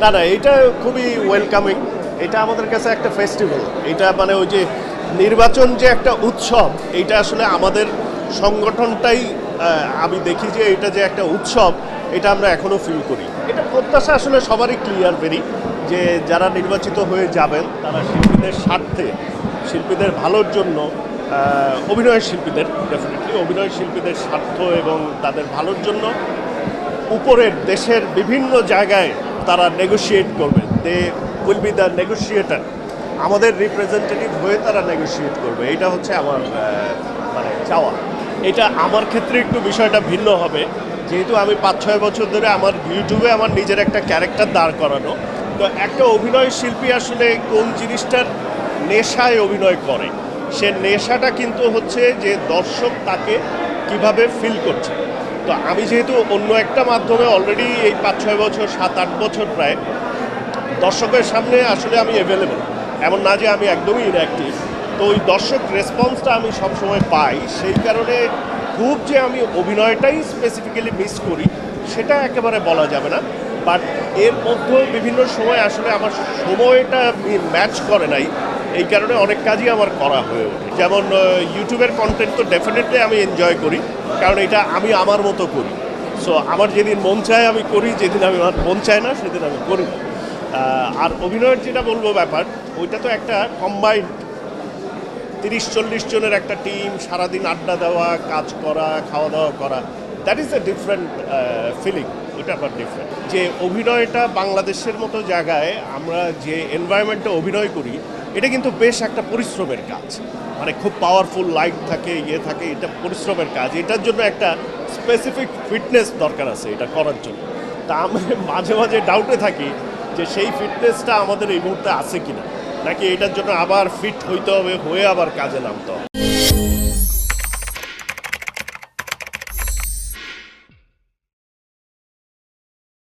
না না, এটা খুবই ওয়েলকামিং এটা আমাদের কাছে একটা ফেস্টিভ্যাল এটা মানে ওই যে নির্বাচন যে একটা উৎসব, এটা আসলে আমাদের সংগঠনটাই আমি দেখি যে এটা যে একটা উৎসব, এটা আমরা এখনও ফিল করি। এটা প্রত্যাশা আসলে সবারই ক্লিয়ার বেরি যে যারা নির্বাচিত হয়ে যাবেন, তারা শিল্পীদের স্বার্থে, শিল্পীদের ভালোর জন্য অভিনয় শিল্পীদের ডেফিনেটলি অভিনয় শিল্পীদের স্বার্থ এবং তাদের ভালোর জন্য, উপরের দেশের বিভিন্ন জায়গায় তারা নেগোশিয়েট করবে। They will be the negotiator আমাদের রিপ্রেজেন্টেটিভ হয়ে তারা নেগোশিয়েট করবে। এটা হচ্ছে আমার মানে চাওয়া। এটা আমার ক্ষেত্রে একটু বিষয়টা ভিন্ন হবে। যেহেতু আমি পাঁচ ছয় বছর ধরে আমার ইউটিউবে আমার নিজের একটা ক্যারেক্টার দাঁড় করানো। তো একটা অভিনয় শিল্পী আসলে কোন জিনিসটার নেশায় অভিনয় করে? সে নেশাটা কিন্তু হচ্ছে যে দর্শক তাকে কীভাবে ফিল করছে। তো আমি যেহেতু অন্য একটা মাধ্যমে অলরেডি এই পাঁচ, ছয় বছর, সাত, আট বছর প্রায় দর্শকের সামনে আসলে আমি অ্যাভেলেবল এমন না যে আমি একদমই ইনঅ্যাক্টিভ তো ওই দর্শক রেসপন্সটা আমি সবসময় পাই, সেই কারণে খুব যে আমি অভিনয়টাই স্পেসিফিক্যালি মিস করি, সেটা একেবারে বলা যাবে না। বাট এর মধ্যেও বিভিন্ন সময় আসলে আমার সময়টা ম্যাচ করে নাই। এই কারণে অনেক কাজই আমার করা হয়ে ওঠে। যেমন ইউটিউবের কন্টেন্ট তো ডেফিনেটলি আমি এনজয় করি। কারণ এটা আমি আমার মতো করি। সো আমার যেদিন মন চায় আমি করি, যেদিন আমি আমার মন চায় না, সেদিন আমি করি আর অভিনয়ের যেটা বলব ব্যাপার, ওইটা তো একটা কম্বাইন্ড তিরিশ, চল্লিশ জনের একটা টিম সারাদিন আড্ডা দেওয়া, কাজ করা, খাওয়া দাওয়া করা। That is a different feeling ওটা আবার ডিফারেন্ট যে অভিনয়টা বাংলাদেশের মতো জায়গায় আমরা যে এনভায়রনমেন্টে অভিনয় করি এটা কিন্তু বেশ একটা পরিশ্রমের কাজ। মানে খুব পাওয়ারফুল লাইট থাকে ইয়ে থাকে, এটা পরিশ্রমের কাজ। এটার জন্য একটা স্পেসিফিক ফিটনেস দরকার আছে এটা করার জন্য। তা আমি মাঝে মাঝে ডাউটে থাকি যে সেই ফিটনেসটা আমাদের এই মুহূর্তে আছে কিনা। নাকি এটার জন্য আবার ফিট হইতে হবে, হয়ে আবার কাজে নামতে হবে।